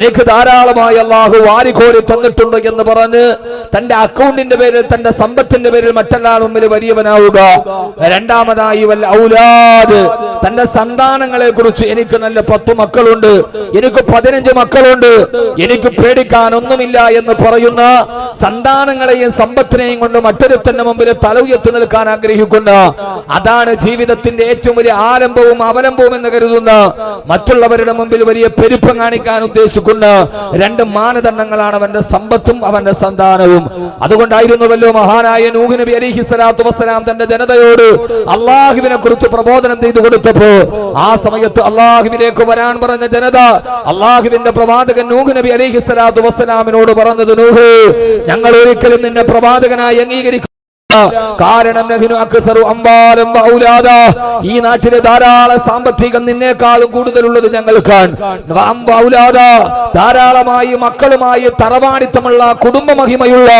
എനിക്ക് ധാരാളമായി അള്ളാഹു വാരിക്കോരി തന്നിട്ടുണ്ട് എന്ന് പറഞ്ഞ് തന്റെ അക്കൗണ്ടിന്റെ പേരിൽ തന്റെ സമ്പത്തിന്റെ പേരിൽ മറ്റെല്ലാ മുമ്പിൽ വലിയവനാവുക. രണ്ടാമതായി വല്ല ഔലാദ്. തന്റെ സന്താനങ്ങളെ കുറിച്ച് എനിക്ക് നല്ല പത്ത് മക്കളുണ്ട്. എനിക്ക് പതിനഞ്ച് മക്കളുണ്ട്. എനിക്ക് പേടിക്കാൻ ഒന്നുമില്ല എന്ന് പറയുന്ന സന്താനങ്ങളെയും സമ്പത്തിനെയും കൊണ്ട് മറ്റൊരുത്തന്റെ മുമ്പിൽ തല ഉയർത്തി നിൽക്കാൻ ആഗ്രഹിക്കുന്ന അതാണ് ജീവിതത്തിന്റെ ഏറ്റവും വലിയ ആരംഭവും അവലംബവും എന്ന് കരുതുന്ന മറ്റുള്ളവരുടെ മുമ്പിൽ വലിയ പെരുപ്പം കാണിക്കാൻ ഉദ്ദേശിക്കുന്ന രണ്ട് മാനദണ്ഡങ്ങളാണ് അവന്റെ സമ്പത്തും അവന്റെ സന്താനവും. അതുകൊണ്ടായിരുന്നുവല്ലോ മഹാനായ നൂഹ് നബി അലിഹി സ്വലാത്തു വസ്സലാം തന്റെ ജനതയോട് അള്ളാഹുവിനെ കുറിച്ച് പ്രബോധനം ചെയ്തു കൊടുത്തപ്പോ ആ സമയത്ത് അള്ളാഹുവിലേക്ക് വരാൻ പറഞ്ഞ ജനത അള്ളാഹുവിന്റെ പ്രവാചകൻ നൂഹ് നബി അലിഹി സ്വലാത്തു വസ്സലാമിനോട് പറഞ്ഞത് നൂഹ് ഞങ്ങൾ ഒരിക്കലും നിന്നെ പ്രവാചകനായി അംഗീകരിക്കും കാരണം. ഈ നാട്ടിലെ ധാരാളം സാമ്പത്തികം നിന്നേക്കാളും കൂടുതലുള്ളത് ഞങ്ങൾക്കാണ്. ധാരാളമായി മക്കളുമായി തറവാടിത്തമുള്ള കുടുംബ മഹിമയുള്ള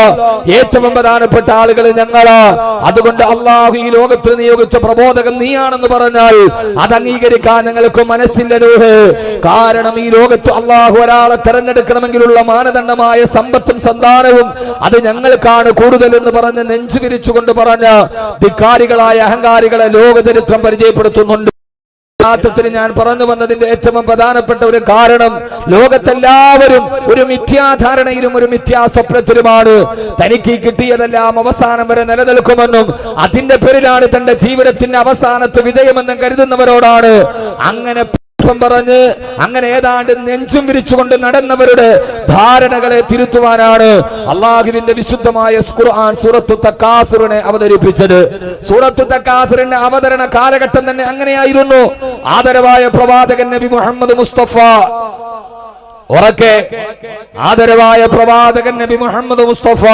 ഏറ്റവും പ്രധാനപ്പെട്ട ആളുകൾ ഞങ്ങളാ അതുകൊണ്ട് അള്ളാഹു ഈ ലോകത്തിൽ നിയോഗിച്ച പ്രബോധകൻ നീയാണെന്ന് പറഞ്ഞാൽ അത് അംഗീകരിക്കാൻ ഞങ്ങൾക്ക് മനസ്സില്ല രൂഹ് കാരണം ഈ ലോകത്ത് അള്ളാഹു ഒരാളെ തെരഞ്ഞെടുക്കണമെങ്കിലുള്ള മാനദണ്ഡമായ സമ്പത്തും സന്താനവും അത് ഞങ്ങൾക്കാണ് കൂടുതൽ എന്ന് പറഞ്ഞ് നെഞ്ചു വിരിച്ചുകൊണ്ട് പറഞ്ഞ് ധിക്കാരികളായ അഹങ്കാരികളെ ലോകചരിത്രം പരിചയപ്പെടുത്തുന്നുണ്ട്. യഥാർത്ഥത്തിൽ ഞാൻ പറഞ്ഞു വന്നതിന്റെ ഏറ്റവും പ്രധാനപ്പെട്ട ഒരു കാരണം ലോകത്തെല്ലാവരും ഒരു മിഥ്യാധാരണയിലും ഒരു മിഥ്യാസ്വപ്നത്തിലുമാണ്. തനിക്ക് കിട്ടിയതെല്ലാം അവസാനം വരെ നിലനിൽക്കുമെന്നും അതിന്റെ പേരിലാണ് തന്റെ ജീവിതത്തിന്റെ അവസാനത്ത് വിജയമെന്നും കരുതുന്നവരോടാണ്. അങ്ങനെ പുഷ്പം പറഞ്ഞ് അങ്ങനെ ഏതാണ്ട് നെഞ്ചും വിരിച്ചുകൊണ്ട് നടന്നവരുടെ ധാരണകളെ തിരുത്തുവാനാണ് അള്ളാഹുവിന്റെ വിശുദ്ധമായ സൂറത്തു തക്കാസുറിനെ അവതരിപ്പിച്ചത്. സൂറത്തു തക്കാസുറിന്റെ അവതരണ കാലഘട്ടം തന്നെ അങ്ങനെയായിരുന്നു. ആദരവായ പ്രവാചകൻ നബി മുഹമ്മദ് മുസ്തഫ. ഉറക്കെ. ആദരവായ പ്രവാചകൻ നബി മുഹമ്മദ് മുസ്തഫ.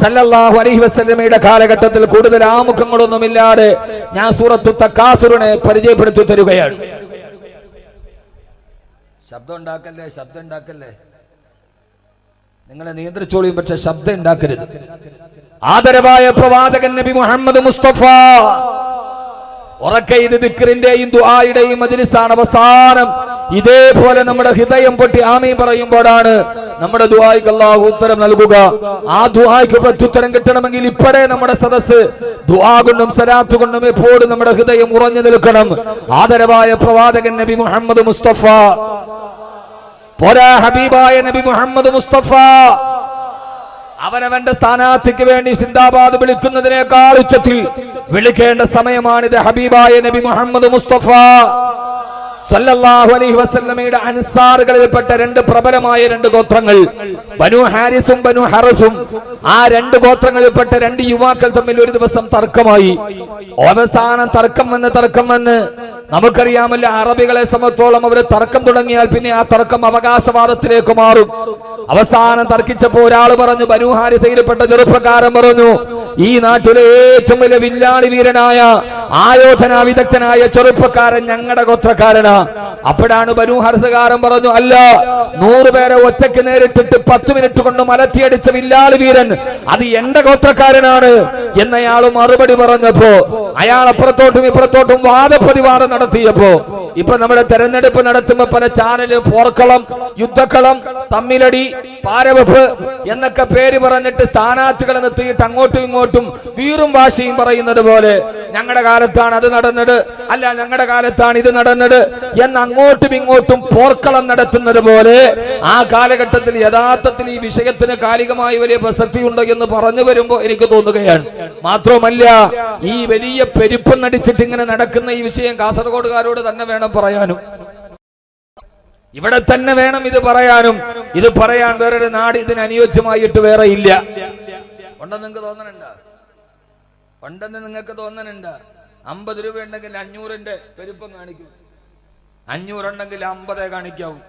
സല്ലല്ലാഹു അലൈഹി വസല്ലമയുടെ കാലഘട്ടത്തിൽ കൂടുതൽ ആമുഖങ്ങളൊന്നുമില്ലാതെ ഞാൻ സൂറത്തു തക്കാസുറിനെ പരിചയപ്പെടുത്തി തരുകയാണ്. ശബ്ദം ഉണ്ടാക്കല്ലേ ശബ്ദം ഉണ്ടാക്കല്ലേ നിങ്ങളെ നിയന്ത്രിച്ചോളിയും പക്ഷെ ശബ്ദം ഉണ്ടാക്കരുത് ആദരവായ പ്രവാചകൻ നബി മുഹമ്മദ് മുസ്തഫ ഉറക്കെ ഇത് ദിക്റിന്റെയും ദുആയുടെയും മജ്ലിസാണ് അവസാനം. ഇതേപോലെ നമ്മുടെ ഹൃദയം പൊട്ടി ആമീൻ പറയുമ്പോഴാണ് നമ്മുടെ ദുആയ്ക്ക് അള്ളാഹു ഉത്തരം നൽകുക. ആ ദുആയ്ക്ക് പ്രത്യുത്തരം കിട്ടണമെങ്കിൽ ഇപ്പോഴേ നമ്മുടെ സദസ്സ് ദുആ കൊണ്ടും സലാത്ത് കൊണ്ടും എപ്പോഴും നമ്മുടെ ഹൃദയം ഉറഞ്ഞു നിൽക്കണം. ആദരവായ പ്രവാചകൻ നബി മുഹമ്മദ് മുസ്തഫ. പോരാ ഹബീബായ നബി മുഹമ്മദ് മുസ്തഫ. അവനവന്റെ സ്ഥാനാർത്ഥിക്ക് വേണ്ടി സിന്ദാബാദ് വിളിക്കുന്നതിനേക്കാൾ ഉച്ചത്തിൽ വിളിക്കേണ്ട സമയമാണിത് ഹബീബായ നബി മുഹമ്മദ് മുസ്തഫ. സല്ലല്ലാഹു അലൈഹി വസല്ലമയുടെ അൻസാറുകളിൽപ്പെട്ട രണ്ട് പ്രബലമായ രണ്ട് ഗോത്രങ്ങൾ ബനു ഹാരിസും ബനു ഹറസും ആ രണ്ട് ഗോത്രങ്ങളിൽപ്പെട്ട രണ്ട് യുവാക്കൾ തമ്മിൽ ഒരു ദിവസം തർക്കമായി. അവസാനം തർക്കം വന്ന് തർക്കം വന്ന്. നമുക്കറിയാമല്ലോ അറബികളെ സംബന്ധിച്ചോളം അവർ തർക്കം തുടങ്ങിയാൽ പിന്നെ ആ തർക്കം അവകാശവാദത്തിലേക്ക് മാറും. അവസാനം തർക്കിച്ചപ്പോ ഒരാൾ പറഞ്ഞു ബനു ഹാരിസയിൽപ്പെട്ട ചെറുപ്രകാരം പറഞ്ഞു ഈ നാട്ടിലെ ഏറ്റവും വലിയ വില്ലാളി വീരനായ ആയോധന വിദഗ്ധനായ ചെറുപ്പക്കാരൻ ഞങ്ങളുടെ ഗോത്രക്കാരനാ. അപ്പോഴാണ് ബനു ഹർസകാരൻ പറഞ്ഞു അല്ല നൂറ് പേരെ ഒറ്റയ്ക്ക് നേരിട്ടിട്ട് പത്ത് മിനിറ്റ് കൊണ്ട് മലത്തിയടിച്ച വില്ലാളി വീരൻ അത് എന്റെ ഗോത്രക്കാരനാണ് എന്നയാൾ മറുപടി പറഞ്ഞപ്പോ അയാൾ അപ്പുറത്തോട്ടും ഇപ്പുറത്തോട്ടും വാദപ്രതിവാദം നടത്തിയപ്പോ ഇപ്പൊ നമ്മുടെ തെരഞ്ഞെടുപ്പ് നടത്തുമ്പോ പല ചാനലും പോർക്കളം യുദ്ധക്കളം തമ്മിലടി പാരവപ്പ് എന്നൊക്കെ പേര് പറഞ്ഞിട്ട് സ്ഥാനാർത്ഥികളെ നിർത്തിയിട്ട് അങ്ങോട്ടും ഇങ്ങോട്ടും വീറും വാശിയും പറയുന്നത് പോലെ ഞങ്ങളുടെ കാലത്താണ് അത് നടന്നത്. അല്ല ഞങ്ങളുടെ കാലത്താണ് ഇത് നടന്നത്. എന്ന് അങ്ങോട്ടും ഇങ്ങോട്ടും പോർക്കളം നടത്തുന്നത് പോലെ ആ കാലഘട്ടത്തിൽ യഥാർത്ഥത്തിൽ ഈ വിഷയത്തിന് കാലികമായി വലിയ പ്രസക്തി ഉണ്ട് എന്ന് പറഞ്ഞു വരുമ്പോൾ എനിക്ക് തോന്നുകയാണ്. മാത്രമല്ല ഈ വലിയ പെരുപ്പം നടിച്ചിട്ട് ഇങ്ങനെ നടക്കുന്ന ഈ വിഷയം കാസർഗോഡുകാരോട് തന്നെ വേണം പറയാനും. ഇവിടെ തന്നെ വേണം ഇത് പറയാനും. ഇത് പറയാൻ വേറൊരു നാട് ഇതിന് അനുയോജ്യമായിട്ട് വേറെ ഇല്ല. ഉണ്ടെന്ന് നിങ്ങൾക്ക് തോന്നണുണ്ടോ? ഉണ്ടെന്ന് നിങ്ങൾക്ക് തോന്നണുണ്ട്? അമ്പത് രൂപ ഉണ്ടെങ്കിൽ അഞ്ഞൂറിന്റെ പെരുപ്പം കാണിക്കും. അഞ്ഞൂറുണ്ടെങ്കിൽ അമ്പതേ കാണിക്കാവും.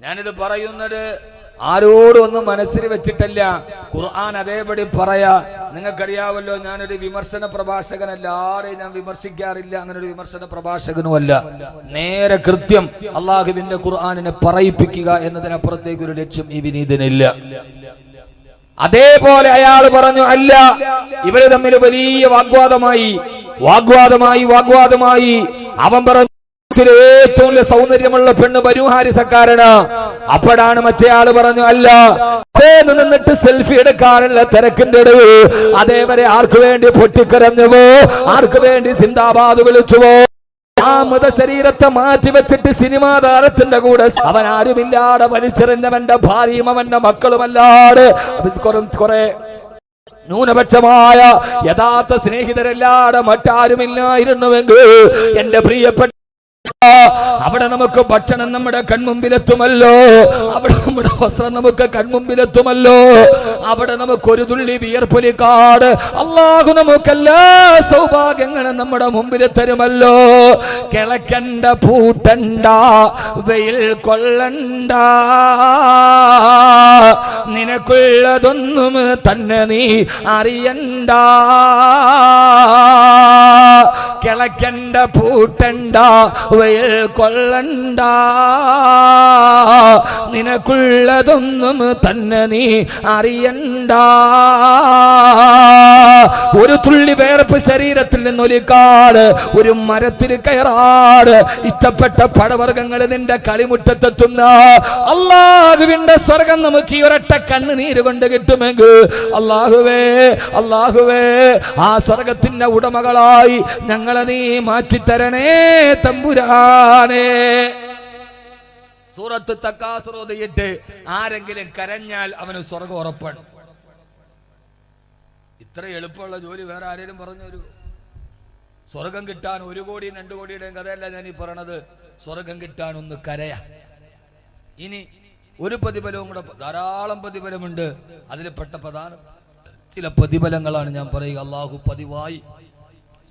ഞാനിത് പറയുന്നത് ആരോടും ഒന്നും മനസ്സിൽ വെച്ചിട്ടല്ല. ഖുർആൻ അതേപടി പറയാ. നിങ്ങൾക്കറിയാവല്ലോ ഞാനൊരു വിമർശന പ്രഭാഷകനല്ല. ആരെയും ഞാൻ വിമർശിക്കാറില്ല. അങ്ങനെ ഒരു വിമർശന പ്രഭാഷകനുമല്ല. നേരെ കൃത്യം അള്ളാഹുവിന്റെ ഖുർആാനിനെ പറയിപ്പിക്കുക എന്നതിനപ്പുറത്തേക്ക് ഒരു ലക്ഷ്യം ഈ വിനീതനില്ല. അതേപോലെ അയാൾ പറഞ്ഞു അല്ല ഇവർ തമ്മിൽ വലിയ വാഗ്വാദമായി വാഗ്വാദമായി വാഗ്വാദമായി. അവൻ പറഞ്ഞു ഏറ്റവും സൗന്ദര്യമുള്ള പെണ്ണ് പരിഹാരിതക്കാരന് അപ്പോഴാണ് മറ്റേ ആൾ പറഞ്ഞു അല്ല നിന്നിട്ട് സെൽഫി എടുക്കാനുള്ള തിരക്കിന്റെ ഇടയിൽ. അതേവരെ ആർക്ക് വേണ്ടി പൊട്ടിക്കരഞ്ഞുവോ? ആർക്ക് വേണ്ടി സിന്ദാബാദ് വിളിച്ചുവോ? ആ മൃതശരീരത്തെ മാറ്റി വെച്ചിട്ട് സിനിമാ താരത്തിന്റെ കൂടെ അവൻ ആരുമില്ലാതെ വലിച്ചെറിഞ്ഞവന്റെ ഭാര്യയും അവന്റെ മക്കളുമല്ലാതെ കുറെ ന്യൂനപക്ഷമായ യഥാർത്ഥ സ്നേഹിതരല്ലാതെ മറ്റാരുമില്ലായിരുന്നുവെങ്കിൽ എന്റെ പ്രിയപ്പെട്ട അവിടെ നമുക്ക് ഭക്ഷണം നമ്മുടെ കൺമുമ്പിലെത്തുമല്ലോ. അവിടെ നമ്മുടെ വസ്ത്രം നമുക്ക് കൺമുമ്പിലെത്തുമല്ലോ. അവിടെ നമുക്ക് ഒരു തുള്ളി വിയർപ്പൊലിക്കാട് അള്ളാഹു നമുക്ക് എല്ലാ സൗഭാഗ്യങ്ങളും നമ്മുടെ മുമ്പിൽ തരുമല്ലോ കിളക്കണ്ട പൂട്ടണ്ട വെയിൽ കൊള്ളണ്ട. നിനക്കുള്ളതൊന്നും തന്നെ നീ അറിയണ്ട. കിളക്കണ്ട പൂട്ടണ്ട വയൽ കൊള്ളണ്ട. നിനക്കുള്ളതൊന്നും തന്നെ നീ അറിയണ്ട. ഒരു തുള്ളി വേർപ്പ് ശരീരത്തിൽ നിന്നൊലിക്കാട് ഒരു മരത്തിൽ കയറാട്. ഇഷ്ടപ്പെട്ട പടവർഗങ്ങൾ നിന്റെ കളിമുറ്റത്തെത്തുന്ന അള്ളാഹുവിന്റെ സ്വർഗം നമുക്ക് ഈ ഒരൊറ്റ കണ്ണുനീര് കൊണ്ട് കിട്ടുമെങ്കിൽ അള്ളാഹുവേ അള്ളാഹുവേ ആ സ്വർഗത്തിന്റെ ഉടമകളായി ഞങ്ങളെ നീ മാറ്റിത്തരണേ തമ്പുരാനേ. സൂറത്ത് തക്കാസുറോതയിട്ട് ആരെങ്കിലും കരഞ്ഞാൽ അവന് സ്വർഗം ഉറപ്പാണ്. ഇത്ര എളുപ്പമുള്ള ജോലി വേറെ ആരെങ്കിലും പറഞ്ഞു ഒരു സ്വർഗം കിട്ടാൻ ഒരു കോടിയും രണ്ടു കോടിയുടെയും കഥയല്ല ഞാൻ ഈ പറയണത്. സ്വർഗം കിട്ടാൻ ഒന്ന് കരയാ. ഇനി ഒരു പ്രതിഫലവും കൂടെ ധാരാളം പ്രതിഫലമുണ്ട്. അതിൽ പെട്ട പ്രധാനം ചില പ്രതിഫലങ്ങളാണ് ഞാൻ പറയുക. അള്ളാഹു പതിവായി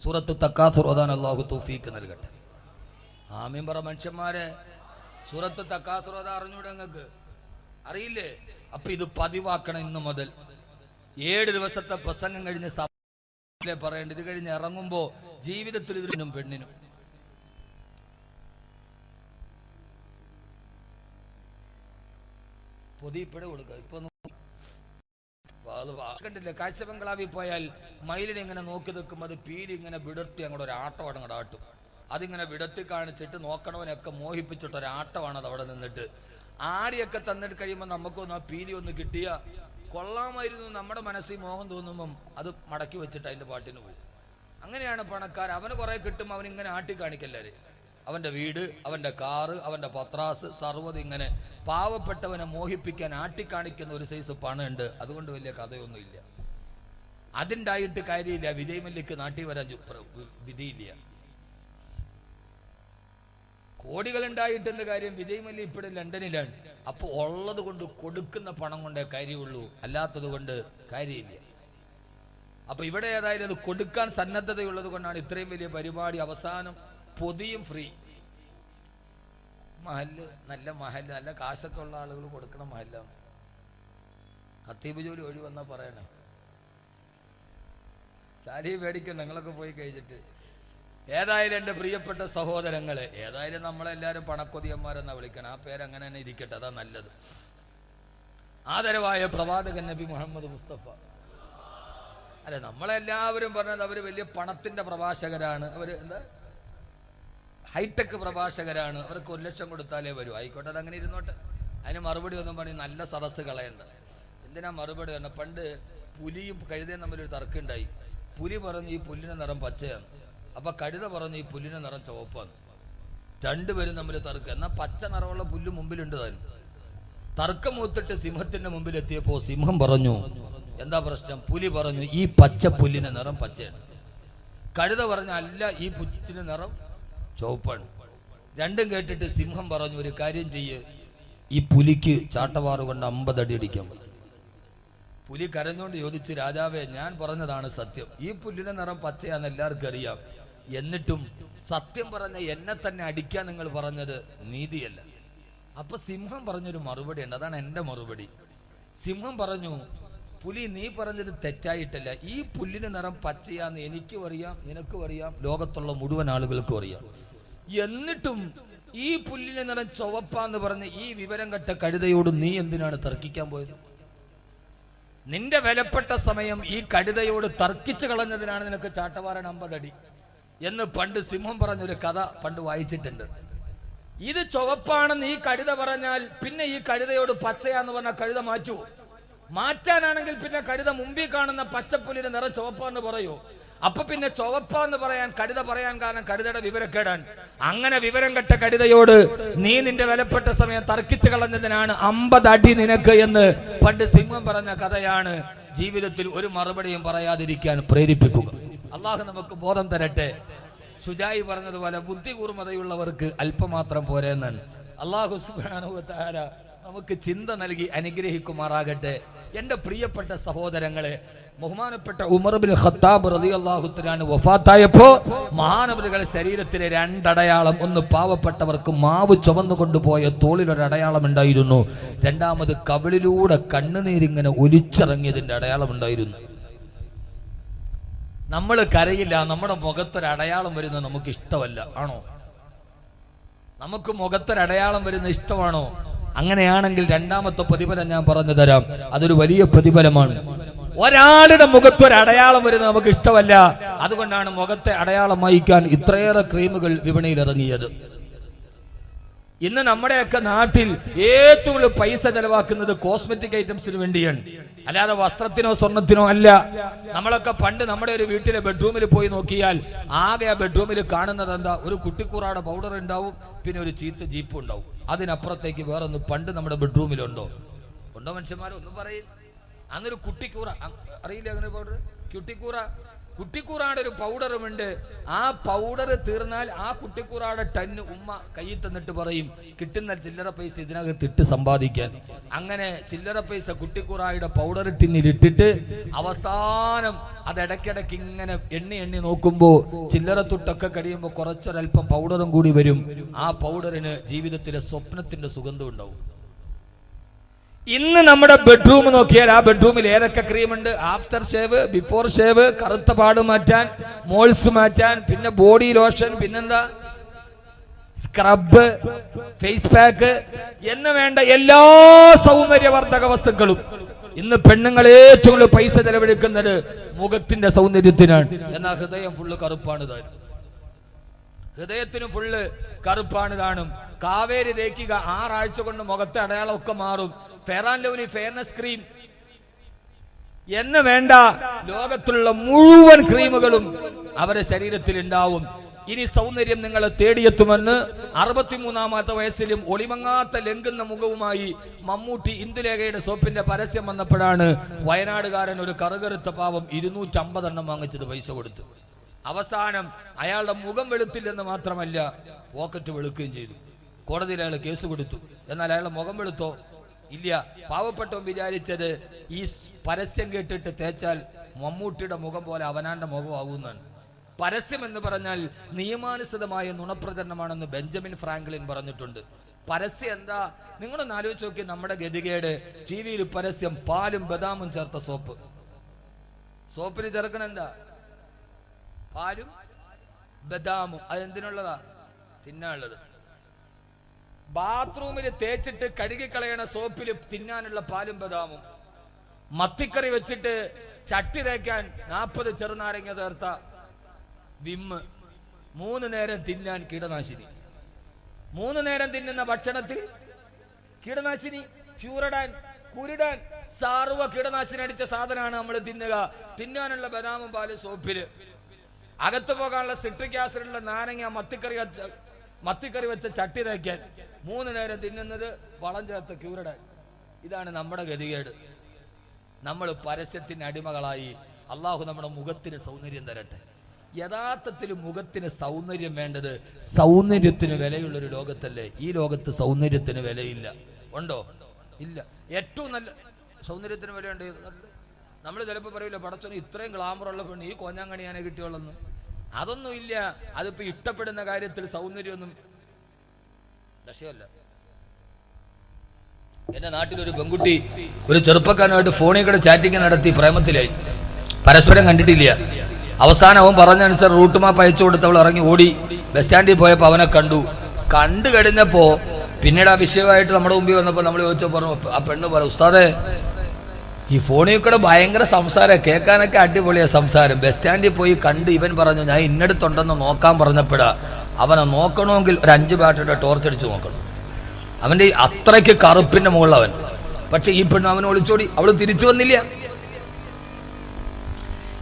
സൂറത്ത് തക്കാസുർ ഓതാൻ അള്ളാഹു തൗഫീക്ക് നൽകട്ടെ. ആമീൻ പറ മനുഷ്യന്മാരെ. സൂറത്ത് തക്കാസുർ ഓതാ അറിഞ്ഞൂടെ നിങ്ങൾക്ക് അറിയില്ലേ? അപ്പൊ ഇത് പതിവാക്കണം ഇന്ന് മുതൽ. ഏഴ് ദിവസത്തെ പ്രസംഗം കഴിഞ്ഞ് സഭയിലെ പറയേണ്ടത്? ഇത് കഴിഞ്ഞ് ഇറങ്ങുമ്പോ ജീവിതത്തിൽ ഇതിനും പെണ്ണിനും. പൊതി ഇപ്പോഴേ കൊടുക്കുക ഇപ്പൊ കണ്ടില്ലേ? കാഴ്ച ബംഗ്ലാവിൽ പോയാൽ മയിലിനെ ഇങ്ങനെ നോക്കി നിൽക്കുമ്പോൾ അത് പീലി ഇങ്ങനെ വിടർത്തി അങ്ങോട്ട് ഒരു ആട്ടം അങ്ങോട്ട് ആട്ടും. അതിങ്ങനെ വിടത്തി കാണിച്ചിട്ട് നോക്കണവനൊക്കെ മോഹിപ്പിച്ചിട്ട് ഒരു ആട്ടമാണ് അത് അവിടെ നിന്നിട്ട്. ആടിയൊക്കെ തന്നിട്ട് കഴിയുമ്പോൾ നമുക്കൊന്ന് ആ പീലി ഒന്ന് കിട്ടിയ കൊള്ളാമായിരുന്നു നമ്മുടെ മനസ്സിൽ മോഹം തോന്നുമ്പം അത് മടക്കി വെച്ചിട്ട് അതിന്റെ പാട്ടിന് പോകും അങ്ങനെയാണ് പണക്കാർ. അവന് കുറെ കിട്ടും അവനിങ്ങനെ ആട്ടി കാണിക്കല്ലാര് അവന്റെ വീട് അവന്റെ കാറ് അവന്റെ പത്രാസ് സർവത് ഇങ്ങനെ പാവപ്പെട്ടവനെ മോഹിപ്പിക്കാൻ ആട്ടിക്കാണിക്കുന്ന ഒരു സൈസ് പണമുണ്ട് അതുകൊണ്ട് വലിയ കഥയൊന്നുമില്ല. അതുണ്ടായിട്ട് കാര്യമില്ല. വിജയ് മല്യക്ക് നാട്ടിൽ വരാൻ വിധിയില്ല. കോടികൾ ഉണ്ടായിട്ടെന്ത് കാര്യം? വിജയമല്ലി ഇപ്പോഴും ലണ്ടനിലാണ്. അപ്പോൾ ഉള്ളത് കൊണ്ട് കൊടുക്കുന്ന പണം കൊണ്ടേ കാര്യമുള്ളൂ. അല്ലാത്തത് കൊണ്ട് കാര്യമില്ല. അപ്പൊ ഇവിടെ ഏതായാലും അത് കൊടുക്കാൻ സന്നദ്ധതയുള്ളത് കൊണ്ടാണ് ഇത്രയും വലിയ പരിപാടി അവസാനം പൊതിയും ഫ്രീ മഹൽ നല്ല മഹൽ നല്ല കാശൊക്കെ ഉള്ള ആളുകൾ കൊടുക്കണ മഹല്ലാണ്. ഖത്തീബ് ജോലി ഒഴി വന്നാ പറയണേ. സാരി പേടിക്കണ്ട നിങ്ങളൊക്കെ പോയി കഴിച്ചിട്ട്. ഏതായാലും എന്റെ പ്രിയപ്പെട്ട സഹോദരങ്ങളെ ഏതായാലും നമ്മളെല്ലാരും പണക്കൊതിയന്മാരെന്നാ വിളിക്കണം. ആ പേര് അങ്ങനെ തന്നെ ഇരിക്കട്ടെ അതാ നല്ലത്. ആദരവായ പ്രവാചകൻ നബി മുഹമ്മദ് മുസ്തഫ. അല്ലെ നമ്മളെല്ലാവരും പറഞ്ഞത് അവർ വലിയ പണത്തിന്റെ പ്രഭാഷകരാണ് അവർ എന്താ? ഹൈടെക് പ്രഭാഷകരാണ്. അവർക്ക് ഒരു ലക്ഷം കൊടുത്താലേ വരൂ. ആയിക്കോട്ടെ അങ്ങനെ ഇരുന്നോട്ടെ. അതിന് മറുപടി ഒന്നും പറഞ്ഞ് നല്ല സദസ് കളയണ്ട. എന്തിനാ മറുപടി പറഞ്ഞ? പണ്ട് പുലിയും കഴുതയും തമ്മിലൊരു തർക്കമുണ്ടായി. പുലി പറഞ്ഞു ഈ പുല്ലിന് നിറം പച്ചയാണ്. അപ്പൊ കഴുത പറഞ്ഞു ഈ പുല്ലിന് നിറം ചുവപ്പാണ്. രണ്ടുപേരും തമ്മിൽ തർക്കം. എന്നാ പച്ച നിറമുള്ള പുല്ല് മുമ്പിലുണ്ട് താൻ. തർക്കം മൂത്തിട്ട് സിംഹത്തിന്റെ മുമ്പിൽ എത്തിയപ്പോ സിംഹം പറഞ്ഞു എന്താ പ്രശ്നം? പുലി പറഞ്ഞു ഈ പച്ച പുല്ലിന് നിറം പച്ചയാണ്. കഴുത പറഞ്ഞു അല്ല ഈ പുല്ലിന്റെ നിറം ചുവപ്പാണ്. രണ്ടും കേട്ടിട്ട് സിംഹം പറഞ്ഞു ഒരു കാര്യം ചെയ്യ്. ഈ പുലിക്ക് ചാട്ടവാറ് കൊണ്ട് അമ്പത് അടി അടിക്കാൻ പുലി കരഞ്ഞുകൊണ്ട് ചോദിച്ചു രാജാവേ ഞാൻ പറഞ്ഞതാണ് സത്യം. ഈ പുല്ലിന്റെ നിറം പച്ചയാന്ന് എല്ലാവർക്കും അറിയാം. എന്നിട്ടും സത്യം പറഞ്ഞ എന്നെ തന്നെ അടിക്കാൻ നിങ്ങൾ പറഞ്ഞത് നീതിയല്ല. അപ്പൊ സിംഹം പറഞ്ഞൊരു മറുപടി ഉണ്ട്. അതാണ് എന്റെ മറുപടി. സിംഹം പറഞ്ഞു പുലി നീ പറഞ്ഞത് തെറ്റായിട്ടല്ല. ഈ പുല്ലിന് നിറം പച്ചയാന്ന് എനിക്കും അറിയാം നിനക്കും അറിയാം. ലോകത്തുള്ള മുഴുവൻ ആളുകൾക്കും അറിയാം. എന്നിട്ടും ഈ പുല്ലിനെ നിറം ചുവപ്പാന്ന് പറഞ്ഞ് ഈ വിവരം കെട്ട കഴുതയോട് നീ എന്തിനാണ് തർക്കിക്കാൻ പോയത്? നിന്റെ വിലപ്പെട്ട സമയം ഈ കഴുതയോട് തർക്കിച്ചു കളഞ്ഞതിനാണ് നിനക്ക് ചാട്ടവാരൻ അമ്പതടി എന്ന് പണ്ട് സിംഹം പറഞ്ഞൊരു കഥ പണ്ട് വായിച്ചിട്ടുണ്ട്. ഇത് ചുവപ്പാണെന്ന് ഈ കഴുത പറഞ്ഞാൽ പിന്നെ ഈ കഴുതയോട് പച്ചയാന്ന് പറഞ്ഞ കഴുത മാറ്റുമോ മാറ്റാനാണെങ്കിൽ പിന്നെ കഴുത മുമ്പിൽ കാണുന്ന പച്ചപ്പുല്ലിന് നിറം ചുവപ്പാന്ന് പറയൂ? അപ്പൊ പിന്നെ ചുവപ്പ എന്ന് പറയാൻ കഴുത പറയാൻ കാരണം കഴുതയുടെ വിവരക്കേടാണ്. അങ്ങനെ വിവരം കെട്ട കഴുതയോട് നീ നിന്റെ വിലപ്പെട്ട സമയം തർക്കിച്ചു കളഞ്ഞതിനാണ് അമ്പത് അടി നിനക്ക് എന്ന് പണ്ട് സിംഹം പറഞ്ഞ കഥയാണ്. ജീവിതത്തിൽ ഒരു മറുപടിയും പറയാതിരിക്കാൻ പ്രേരിപ്പിക്കുക. അള്ളാഹു നമുക്ക് ബോധം തരട്ടെ. ഷുജായി പറഞ്ഞതുപോലെ ബുദ്ധി കൂർമ്മതയുള്ളവർക്ക് അല്പമാത്രം പോരെന്നാണ് അള്ളാഹു സുബാനുവത്താര നമുക്ക് ചിന്ത നൽകി അനുഗ്രഹിക്കുമാറാകട്ടെ. എന്റെ പ്രിയപ്പെട്ട സഹോദരങ്ങളെ ബഹുമാനപ്പെട്ട ഉമർ ബിൻ ഖത്താബ് റളിയല്ലാഹുത്തരാണ് വഫാത്തായപ്പോ മഹാനവരുകൾ ശരീരത്തിലെ രണ്ടടയാളം ഒന്ന് പാവപ്പെട്ടവർക്ക് മാവ് ചുവന്നു കൊണ്ടുപോയ തോളിലൊരു ഉണ്ടായിരുന്നു. രണ്ടാമത് കവിളിലൂടെ കണ്ണുനീരിങ്ങനെ ഒലിച്ചിറങ്ങിയതിന്റെ അടയാളം ഉണ്ടായിരുന്നു. നമ്മൾ കരയില്ല നമ്മുടെ മുഖത്തൊരു അടയാളം വരുന്നത് നമുക്ക് ഇഷ്ടമല്ല ആണോ? നമുക്ക് മുഖത്തൊരു അടയാളം വരുന്ന ഇഷ്ടമാണോ? അങ്ങനെയാണെങ്കിൽ രണ്ടാമത്തെ പ്രതിഫലം ഞാൻ പറഞ്ഞു തരാം. അതൊരു വലിയ പ്രതിഫലമാണ്. ഒരാളുടെ മുഖത്ത് ഒരു അടയാളം വരുന്നത് നമുക്ക് ഇഷ്ടമല്ല. അതുകൊണ്ടാണ് മുഖത്തെ അടയാളം വഹിക്കാൻ ഇത്രയേറെ ക്രീമുകൾ വിപണിയിൽ ഇറങ്ങിയത്. ഇന്ന് നമ്മുടെയൊക്കെ നാട്ടിൽ ഏറ്റവും കൂടുതൽ പൈസ ചെലവാക്കുന്നത് കോസ്മെറ്റിക് ഐറ്റംസിന് വേണ്ടിയാണ്. അല്ലാതെ വസ്ത്രത്തിനോ സ്വർണത്തിനോ അല്ല. നമ്മളൊക്കെ പണ്ട് നമ്മുടെ ഒരു വീട്ടിലെ ബെഡ്റൂമിൽ പോയി നോക്കിയാൽ ആകെ ആ ബെഡ്റൂമിൽ കാണുന്നത് എന്താ? ഒരു കുട്ടിക്കൂറാടെ പൗഡർ ഉണ്ടാവും പിന്നെ ഒരു ചീത്ത ജീപ്പ് ഉണ്ടാവും. അതിനപ്പുറത്തേക്ക് വേറൊന്ന് പണ്ട് നമ്മുടെ ബെഡ്റൂമിലുണ്ടോ? ഉണ്ടോ മനുഷ്യന്മാരെ? ഒന്നും പറയും. അന്നൊരു കുട്ടിക്കൂറ. അറിയില്ല അങ്ങനെ പൗഡർ കുട്ടിക്കൂറ. കുട്ടിക്കൂറാടെ ഒരു പൗഡറുമുണ്ട് ആ പൗഡർ തീർന്നാൽ ആ കുട്ടിക്കൂറാടെ ടന്ന് ഉമ്മ കയ്യിൽ തന്നിട്ട് പറയും കിട്ടുന്ന ചില്ലറ പൈസ ഇതിനകത്ത് ഇട്ട് സമ്പാദിക്കാൻ. അങ്ങനെ ചില്ലറ പൈസ കുട്ടിക്കൂറായുടെ പൗഡർ ടിന്നിൽ ഇട്ടിട്ട് അവസാനം അത് ഇടയ്ക്കിടയ്ക്ക് ഇങ്ങനെ എണ്ണി എണ്ണി നോക്കുമ്പോൾ ചില്ലറ തുട്ടൊക്കെ കഴിയുമ്പോൾ കുറച്ചൊരൽപ്പം പൗഡറും കൂടി വരും. ആ പൗഡറിന് ജീവിതത്തിലെ സ്വപ്നത്തിന്റെ സുഗന്ധം ഉണ്ടാവും. ഇന്ന് നമ്മുടെ ബെഡ്റൂം നോക്കിയാൽ ആ ബെഡ്റൂമിൽ ഏതൊക്കെ ക്രീം ഉണ്ട്? ആഫ്റ്റർ ഷേവ് ബിഫോർ ഷേവ് കറുത്ത പാട് മാറ്റാൻ മോൾസ് മാറ്റാൻ പിന്നെ ബോഡി ലോഷൻ പിന്നെന്താ? സ്ക്രബ് ഫേസ് പാക്ക് എന്ന് വേണ്ട എല്ലാ സൗന്ദര്യവർദ്ധക വസ്തുക്കളും ഇന്ന് പെണ്ണുങ്ങൾ ഏറ്റവും കൂടുതൽ പൈസ ചെലവഴിക്കുന്നത് മുഖത്തിന്റെ സൗന്ദര്യത്തിനാണ്. എന്നാൽ ഹൃദയം ഫുള്ള് കറുപ്പാണ് താനും ഹൃദയത്തിന് ഫുള്ള് കറുപ്പാണ് കാണും കാവേരി തേക്കുക ആറാഴ്ച കൊണ്ട് മുഖത്തെ അടയാളമൊക്കെ മാറും. ഫെറാൻ ലവ്ലി ഫെയർനെസ് ക്രീം എന്ന് വേണ്ട ലോകത്തുള്ള മുഴുവൻ ക്രീമുകളും അവരുടെ ശരീരത്തിൽ ഉണ്ടാവും ഇനി സൗന്ദര്യം നിങ്ങളെ തേടിയെത്തുമെന്ന് അറുപത്തിമൂന്നാമത്തെ വയസ്സിലും ഒളിമങ്ങാത്ത ലെങ്കുന്ന മുഖവുമായി മമ്മൂട്ടി ഇന്ദുലേഖയുടെ സോപ്പിന്റെ പരസ്യം വന്നപ്പോഴാണ് വയനാടുകാരൻ ഒരു കറുകറുത്ത പാവം ഇരുന്നൂറ്റമ്പതെണ്ണം വാങ്ങിച്ചത് പൈസ കൊടുത്തു. അവസാനം അയാളുടെ മുഖം വെളുത്തില്ലെന്ന് മാത്രമല്ല പോക്കറ്റ് വെളുക്കുകയും ചെയ്തു. കോടതിയിൽ അയാൾ കേസ് കൊടുത്തു. എന്നാൽ അയാളുടെ മുഖം വെളുത്തോ? ഇല്ല. പാവപ്പെട്ടവൻ വിചാരിച്ചത് ഈ പരസ്യം കേട്ടിട്ട് തേച്ചാൽ മമ്മൂട്ടിയുടെ മുഖം പോലെ അവനാന്റെ മുഖമാകുന്നതാണ് പരസ്യം എന്ന് പറഞ്ഞാൽ നിയമാനുസൃതമായ നുണപ്രചരണമാണെന്ന് ബെഞ്ചമിൻ ഫ്രാങ്ക്ലിൻ പറഞ്ഞിട്ടുണ്ട്. പരസ്യം എന്താ? നിങ്ങളൊന്ന് ആലോചിച്ച് നോക്കി നമ്മുടെ ഗതികേട് ടി വിയിൽ പരസ്യം പാലും ബദാമും ചേർത്ത സോപ്പ്. സോപ്പിന് ചേർക്കണ എന്താ? പാലും ബദാമും. അതെന്തിനുള്ളതാ? തിന്നാനുള്ളത്. ബാത്റൂമിൽ തേച്ചിട്ട് കഴുകിക്കളയണ സോപ്പിൽ തിന്നാനുള്ള പാലും ബദാമും. മത്തിക്കറി വെച്ചിട്ട് ചട്ടി തേക്കാൻ നാൽപ്പത് ചെറുനാരങ്ങ ചേർത്ത വിമ്മ്. മൂന്ന് നേരം തിന്നാൻ കീടനാശിനി. മൂന്ന് നേരം തിന്നുന്ന ഭക്ഷണത്തിൽ കീടനാശിനി ഫ്യൂറഡാൻ കുരുടാൻ സാർവ കീടനാശിനി അടിച്ച സാധനമാണ് നമ്മൾ തിന്നുക. തിന്നാനുള്ള ബദാമും പാൽ സോപ്പിൽ. അകത്തു പോകാനുള്ള സിട്രിക് ആസിഡുള്ള നാരങ്ങ മത്തിക്കറി മത്തിക്കറി വെച്ച ചട്ടി തേക്കാൻ. മൂന്ന് നേരം തിന്നുന്നത് വളം ചേർത്ത ക്യൂറഡാൻ ഇതാണ് നമ്മുടെ ഗതികേട്. നമ്മൾ പരസ്യത്തിന് അടിമകളായി അള്ളാഹു നമ്മുടെ മുഖത്തിന് സൗന്ദര്യം തരട്ടെ. യഥാർത്ഥത്തിൽ മുഖത്തിന് സൗന്ദര്യം വേണ്ടത് സൗന്ദര്യത്തിന് വിലയുള്ള ഒരു ലോകത്തല്ലേ? ഈ ലോകത്ത് സൗന്ദര്യത്തിന് വിലയില്ല. ഉണ്ടോ? ഇല്ല. ഏറ്റവും നല്ല സൗന്ദര്യത്തിന് വിലയുണ്ട്. നമ്മൾ ചിലപ്പോൾ പറയില്ല പടച്ചോന് ഇത്രയും ഗ്ലാമറുള്ള പെണ്ണ് ഈ കോഞ്ഞാങ്കണിയാനെ കിട്ടിയുള്ളൊന്നും അതൊന്നും ഇല്ല അതിപ്പോ ഇഷ്ടപ്പെടുന്ന കാര്യത്തിൽ സൗന്ദര്യമൊന്നും ലക്ഷ്യമല്ല എന്റെ നാട്ടിൽ ഒരു പെൺകുട്ടി ഒരു ചെറുപ്പക്കാരനുമായിട്ട് ഫോണിൽ കൂടെ ചാറ്റിംഗ് നടത്തി പ്രേമത്തിലായി. പരസ്പരം കണ്ടിട്ടില്ല. അവസാനം അവൻ പറഞ്ഞനുസരിച്ച് റൂട്ട് മാപ്പ് അയച്ചു കൊടുത്തവൾ ഇറങ്ങി ഓടി. ബസ് സ്റ്റാൻഡിൽ പോയപ്പോൾ അവനെ കണ്ടു. കണ്ടു കഴിഞ്ഞപ്പോ പിന്നീട് ആ വിഷയമായിട്ട് നമ്മുടെ മുമ്പിൽ വന്നപ്പോൾ നമ്മൾ ചോദിച്ചപ്പോൾ പറഞ്ഞു ആ പെണ്ണ് പറ ഉസ്താദേ ഈ ഫോണിൽ കൂടെ ഭയങ്കര സംസാരം കേൾക്കാനൊക്കെ അടിപൊളിയാ സംസാരം. ബസ് സ്റ്റാൻഡിൽ പോയി കണ്ട് ഇവൻ പറഞ്ഞു ഞാൻ ഇന്നടുത്തുണ്ടെന്ന് നോക്കാൻ പറഞ്ഞപ്പോഴാ അവനെ നോക്കണമെങ്കിൽ ഒരു അഞ്ച് ടോർച്ച് അടിച്ച് നോക്കണം. അവന്റെ ഈ അത്രയ്ക്ക് കറുപ്പിന്റെ മുകളിൽ അവൻ പക്ഷെ ഈ പെണ്ണ് അവനെ ഒളിച്ചോടി. അവൾ തിരിച്ചു വന്നില്ല.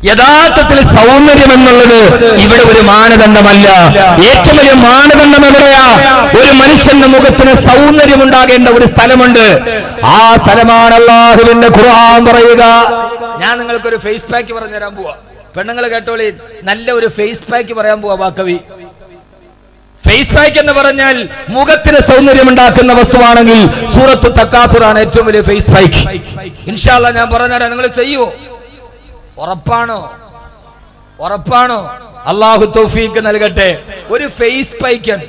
യഥാർത്ഥത്തിൽ സൗന്ദര്യം എന്നുള്ളത് ഇവിടെ ഒരു മാനദണ്ഡമല്ല. ഏറ്റവും വലിയ മാനദണ്ഡം എവിടെയാ? ഒരു മനുഷ്യന്റെ മുഖത്തിന് സൗന്ദര്യം ഉണ്ടാകേണ്ട ഒരു സ്ഥലമുണ്ട്. ആ സ്ഥലമാണ് അള്ളാഹുവിന്റെ ഖുർആൻ പറയുക. ഞാൻ നിങ്ങൾക്ക് ഒരു ഫേസ് പാക്ക് പറഞ്ഞു തരാൻ പോവാ. പെണ്ണുങ്ങൾ കേട്ടോളി. നല്ല ഒരു ഫേസ് പാക്ക് പറയാൻ പോവാ വാക്കവി. ഫേസ് പാക്ക് എന്ന് പറഞ്ഞാൽ മുഖത്തിന് സൗന്ദര്യം ഉണ്ടാക്കുന്ന വസ്തുവാണെങ്കിൽ സൂറത്ത് തക്കാഫുറാണ് ഏറ്റവും വലിയ ഫേസ് പാക്ക് ഇൻഷാല്ല ഞാൻ പറഞ്ഞുതരാം. നിങ്ങൾ ചെയ്യുവോ ഉറപ്പാണോ? ഉറപ്പാണോ? അള്ളാഹു തൗഫീക്ക് നൽകട്ടെ. ഒരു ഫേസ് പൈക്കൻ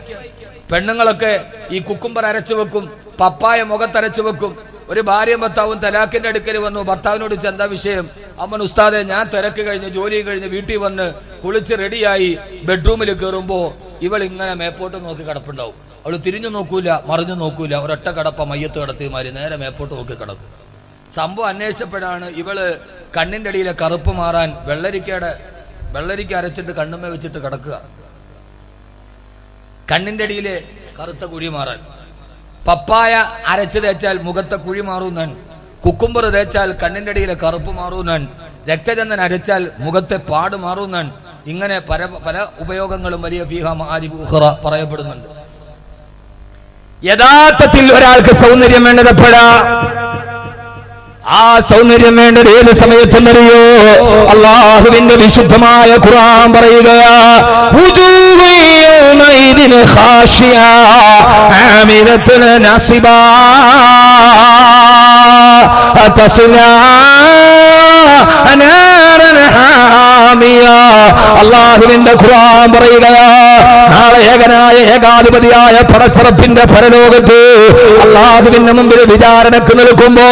പെണ്ണുങ്ങളൊക്കെ ഈ കുക്കുംബർ അരച്ചു വെക്കും പപ്പായ മുഖത്തരച്ചു വെക്കും. ഒരു ഭാര്യയും ഭർത്താവും തലാഖിന്റെ അടുക്കൽ വന്നു. ഭർത്താവിനോട് ചെന്താ വിഷയം? അമ്മൻ ഉസ്താദെ ഞാൻ തിരക്ക് കഴിഞ്ഞ് ജോലി കഴിഞ്ഞ് വീട്ടിൽ വന്ന് കുളിച്ച് റെഡിയായി ബെഡ്റൂമിൽ കയറുമ്പോ ഇവൾ ഇങ്ങനെ മേപ്പോട്ട് നോക്കി കിടപ്പുണ്ടാവും. അവൾ തിരിഞ്ഞു നോക്കൂല മറിഞ്ഞു നോക്കൂല. ഒരൊറ്റ കടപ്പ മയ്യത്ത് കിടത്തിമാരി നേരെ മേപ്പോട്ട് നോക്കി കിടക്കും. സംഭവം അന്വേഷിച്ചപ്പോഴാണ് ഇവൾ കണ്ണിന്റെ അടിയിലെ കറുപ്പ് മാറാൻ വെള്ളരിക്കയുടെ വെള്ളരിക്ക അരച്ചിട്ട് കണ്ണുമേ വെച്ചിട്ട് കിടക്കുക. കണ്ണിന്റെ അടിയിലെ കറുത്ത കുഴി മാറാൻ. പപ്പായ അരച്ച് തേച്ചാൽ മുഖത്തെ കുഴി മാറുന്നൻ കുക്കുമ്പർ തേച്ചാൽ കണ്ണിന്റെ അടിയിലെ കറുപ്പ് മാറുന്നൻ രക്തചന്ദൻ അരച്ചാൽ മുഖത്തെ പാട് മാറുന്നൻ ഇങ്ങനെ പല പല ഉപയോഗങ്ങളും വലിയ ഫീഹ പറയപ്പെടുന്നുണ്ട്. യഥാർത്ഥത്തിൽ ഒരാൾക്ക് സൗന്ദര്യം വേണ്ടത് എപ്പോഴാ ആ സൗന്ദര്യം വേണ്ടത് ഏത് സമയത്തെന്നറിയോ അള്ളാഹുവിന്റെ വിശുദ്ധമായ ഖുർആൻ പറയുകയാ "വുജൂഹു خاشعة عاملة ناصبة تصلى نارا നാരൻ ഹാമിയ." അള്ളാഹുവിന്റെ ഖുർആൻ പറയുകയാ നാളെ ഏകനായ ഏകാധിപതിയായ പടച്ചറപ്പിന്റെ പരലോകത്ത് അള്ളാഹുവിന്റെ മുമ്പിൽ വിചാരണക്ക് നിൽക്കുമ്പോ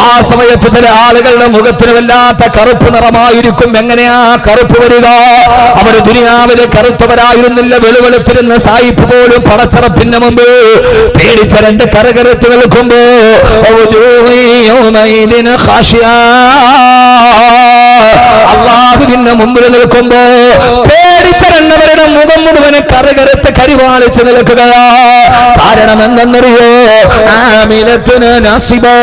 ആ സമയത്ത് ചില ആളുകളുടെ മുഖത്തിന് വല്ലാത്ത കറുപ്പ് നിറമായിരിക്കും എങ്ങനെയാ കറുപ്പ് വരിക അവർ ദുനിയാവിലെ കറുത്തവരായിരുന്നില്ല വെളുവെളുപ്പിരുന്ന സായിപ്പ് പോലും പടച്ചറപ്പിന്റെ മുമ്പ് പേടിച്ച രണ്ട് കരകരുത്ത് നിൽക്കുമ്പോ "വജൂഹു യൗമഇദിൻ ഖാശിയാ." അള്ളാഹുവിന്റെ മുമ്പിൽ നിൽക്കുമ്പോ പേടിച്ചരണ്ടവരുടെ മുഖം മുഴുവൻ കറുകറുത്ത് കരിവാളിച്ച് നിൽക്കുകയാ. കാരണം എന്തെന്നറിയോ? ആമിലത്തിന് നസിബോ.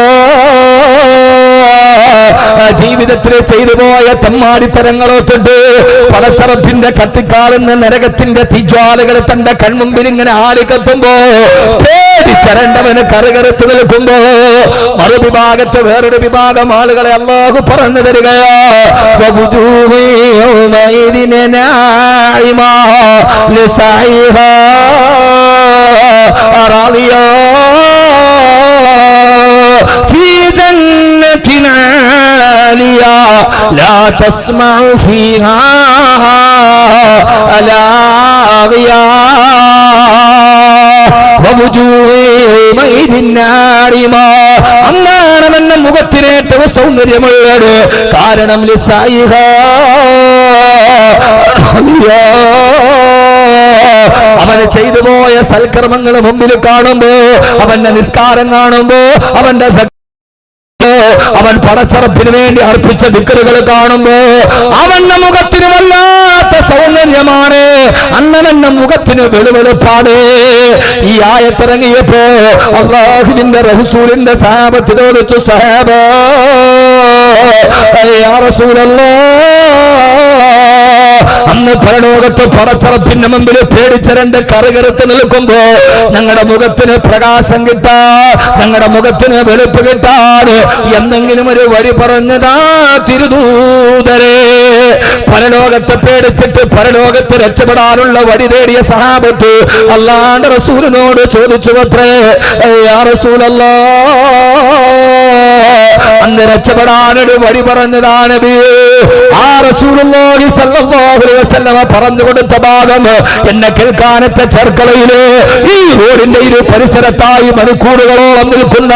ജീവിതത്തിൽ ചെയ്തു പോയ തെമ്മാടിത്തരങ്ങളോട്ടുണ്ട് പടച്ചറപ്പിന്റെ കത്തിക്കാളുന്ന നരകത്തിന്റെ തിജ്വാലകൾ തന്റെ കൺമുമ്പിൽ ഇങ്ങനെ ആളിക്കത്തുമ്പോ പേടിച്ചരണ്ടവന് കറുകറുത്ത് നിൽക്കുമ്പോ മറുവിഭാഗത്ത് വേറൊരു വിഭാഗം ആളുകളെ അള്ളാഹു പറഞ്ഞു തരികയാ ووجوه يومئذ ناعمة لسعيها راضية في جنة عالية لا تسمع فيها لاغية ووجوه يومئذ ناعمة അന്നാണ് എന്നെ മുഖത്തിന് ഏറ്റവും സൗന്ദര്യമുള്ളത് കാരണം ലിസായിഹ അവന് ചെയ്തു പോയ സൽക്കർമ്മങ്ങൾ മുമ്പിൽ കാണുമ്പോ അവന്റെ നിസ്കാരം കാണുമ്പോ അവന്റെ സ- അവൻ പടച്ചറപ്പിന് വേണ്ടി അർപ്പിച്ച ദിക്കറുകൾ കാണുമ്പോ അവന്റെ മുഖത്തിന് വല്ലാത്ത സൗന്ദര്യമാണ്. അന്നവന്റെ മുഖത്തിന് വെളുവെളുപ്പാണ്. ഈ ആയത്തിറങ്ങിയപ്പോ അള്ളാഹുവിന്റെ റഹസൂലിന്റെ സാപത്തിനോട് സഹാബ അന്ന് പരലോകത്ത് പടച്ചറപ്പിന്റെ മുമ്പിൽ പേടിച്ച രണ്ട് കറുകറുത്ത് നിൽക്കുമ്പോ ഞങ്ങളുടെ മുഖത്തിന് പ്രകാശം കിട്ടാ ഞങ്ങളുടെ മുഖത്തിന് വെളുപ്പ് കിട്ടാതെ എന്തെങ്കിലും ഒരു വഴി പറഞ്ഞതാ തിരുദൂതരെ പരലോകത്തെ പേടിച്ചിട്ട് പരലോകത്ത് രക്ഷപ്പെടാനുള്ള വഴി തേടിയ സഹാബത്ത് അല്ലാണ്ട് റസൂലിനോട് ചോദിച്ചു അത്രേ യാ റസൂലല്ലാ അന്ന് രക്ഷപ്പെടാനൊരു വഴി പറഞ്ഞതാണ് നബിയേ. ആ റസൂലുള്ളാഹി സ്വല്ലല്ലാഹു അലൈഹി വസല്ലമ പറഞ്ഞു കൊടുത്ത ഭാഗം എന്നെ കേൾക്കാനത്തെ ചെർക്കളയിൽ ഈ റോഡിന്റെ ഇരു പരിസരത്തായി മണിക്കൂറുകളോളം നിൽക്കുന്ന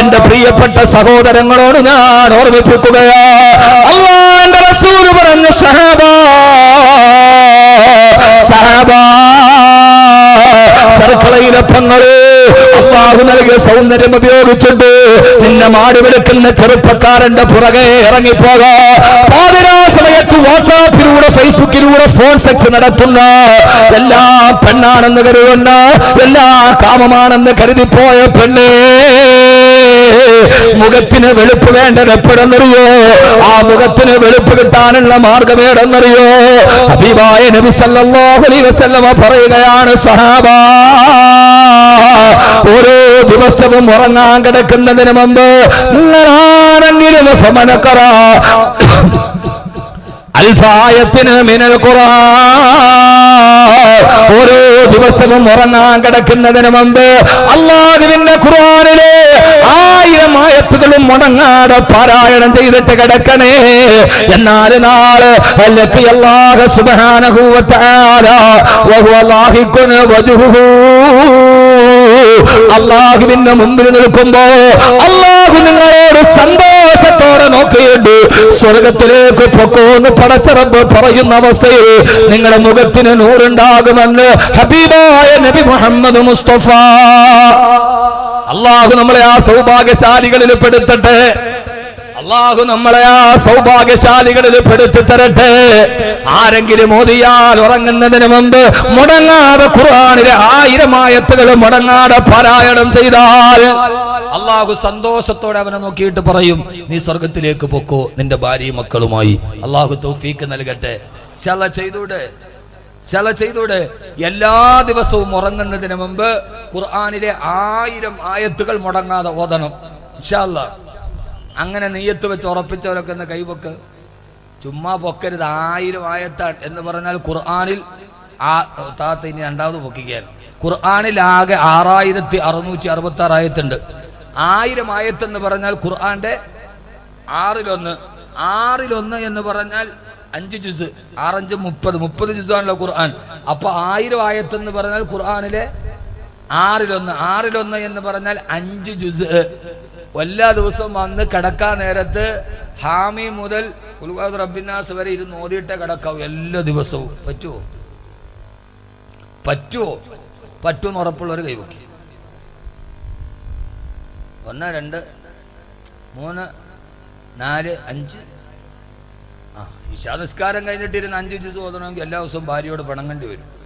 എന്റെ പ്രിയപ്പെട്ട സഹോദരങ്ങളോട് ഞാൻ ഓർമ്മിപ്പിക്കുകയാ. അള്ളാന്റെ റസൂൽ പറഞ്ഞു സഹാബ സഹാബ ചെർക്കളയിലെ പെങ്ങളേ അള്ളാഹു നൽകിയ സൗന്ദര്യം ഉപയോഗിച്ചുണ്ട് നിന്നെ മാടി വിളിക്കുന്ന ചെറുപ്പക്കാരന്റെ പുറകെ ഇറങ്ങിപ്പോകാ. പാതിരാ സമയത്ത് വാട്സാപ്പിലൂടെ ഫേസ്ബുക്കിലൂടെ ഫോൺ സെക്സ് നടത്തുന്ന എല്ലാ പെണ്ണാണെന്ന് കരുതുന്ന എല്ലാ കാമമാണെന്ന് കരുതിപ്പോയ പെണ്ണേ മുഖത്തിന് വെളുപ്പ് വേണ്ടത് എപ്പോഴെന്നറിയോ? ആ മുഖത്തിന് വെളുപ്പ് കിട്ടാനുള്ള മാർഗം ഏടെന്നറിയോ ഹബീബായ നബി സല്ലല്ലാഹു അലൈഹി വസല്ലമ പറയുകയാണ് സഹാബ ഓരോ ദിവസവും ഉറങ്ങാൻ കിടക്കുന്നതിന് മുമ്പ് നിങ്ങളാണെങ്കിലും ഫമനക്കറ അൽഫായത്തിന് മിനൽ ഓരോ ദിവസവും ഉറങ്ങാൻ കിടക്കുന്നതിന് മുമ്പ് അള്ളാഹുവിന്റെ ഖുർആനിലെ ആയിരം ആയത്തുകളും മുടങ്ങാതെ പാരായണം ചെയ്തിട്ട് കിടക്കണേ. എന്നാൽ നാളെ അല്ലാഹു സുബ്ഹാനഹു വ അള്ളാഹുവിന്റെ മുമ്പിൽ നിൽക്കുമ്പോ അള്ളാഹു നിങ്ങളോട് സന്തോഷത്തോടെ നോക്കിയിട്ട് സ്വർഗത്തിലേക്ക് പൊക്കോന്ന് പടച്ചറബ് പറയുന്ന അവസ്ഥയിൽ നിങ്ങളുടെ മുഖത്തിന് നൂറുണ്ടാകുമെന്ന് ഹബീബായ നബി മുഹമ്മദ് മുസ്തഫ. അള്ളാഹു നമ്മളെ ആ സൗഭാഗ്യശാലികളിൽ പെടുത്തട്ടെ. അള്ളാഹു നമ്മളെ ആ സൗഭാഗ്യശാലികളിൽ പെടുത്തി തരട്ടെ. ആരെങ്കിലും മോദിയാൽ ഉറങ്ങുന്നതിന് മുമ്പ് മുടങ്ങാതെ ഖുർആാനിലെ ആയിരം ആയത്തുകൾ മുടങ്ങാതെ പാരായണം ചെയ്താൽ അള്ളാഹു സന്തോഷത്തോടെ അവനെ നോക്കിയിട്ട് പറയും നീ സ്വർഗത്തിലേക്ക് പൊക്കോ നിന്റെ ഭാര്യയും മക്കളുമായി. അള്ളാഹു തൗഫീക്ക് നൽകട്ടെ. ചില ചെയ്തൂടെ? ചില ചെയ്തൂടെ? എല്ലാ ദിവസവും ഉറങ്ങുന്നതിന് മുമ്പ് ഖുർആാനിലെ ആയിരം ആയത്തുകൾ മുടങ്ങാതെ ഓതണം. ഇൻഷാല്ല അങ്ങനെ നെയ്യത്ത് വെച്ച് ഉറപ്പിച്ചവരൊക്കെ ഒന്ന് കൈവക്ക്. ചുമ്മാ പൊക്കരുത്. ആയിരം ആയത്താണ് എന്ന് പറഞ്ഞാൽ ഖുർആാനിൽ ആ താത്ത ഇനി രണ്ടാമത് പൊക്കിക്കാൻ ഖുർആാനിൽ ആകെ ആറായിരത്തി അറുന്നൂറ്റി അറുപത്തി ആറ് ആയത്തുണ്ട്. ആയിരം ആയത്ത് എന്ന് പറഞ്ഞാൽ ഖുർആാന്റെ ആറിലൊന്ന്. ആറിലൊന്ന് എന്ന് പറഞ്ഞാൽ അഞ്ച് ജുസ്. ആറഞ്ച് മുപ്പത്. മുപ്പത് ജുസാണല്ലോ ഖുർആൻ. അപ്പൊ ആയിരം ആയത്ത് എന്ന് പറഞ്ഞാൽ ഖുർആാനിലെ ആറിലൊന്ന്. ആറിലൊന്ന് എന്ന് പറഞ്ഞാൽ അഞ്ച് ജുസ്. എല്ലാ ദിവസവും വന്ന് കിടക്കാൻ നേരത്ത് ഹാമി മുതൽ ഉൽവാദ് റബ്ബിനാസ് വരെ ഇരുന്ന് ഓതിയിട്ടേ കിടക്കാവൂ എല്ലാ ദിവസവും. പറ്റുമോ പറ്റുമോ പറ്റുമെന്ന് ഉറപ്പുള്ളവർ കൈവക്കി ഒന്ന് രണ്ട് മൂന്ന് നാല് അഞ്ച്. ആ ഇഷാനിസ്കാരം കഴിഞ്ഞിട്ടിരുന്ന് അഞ്ച് ദിവസം ഓതണമെങ്കിൽ എല്ലാ ദിവസവും ഭാര്യയോട് പിണങ്ങേണ്ടി വരും.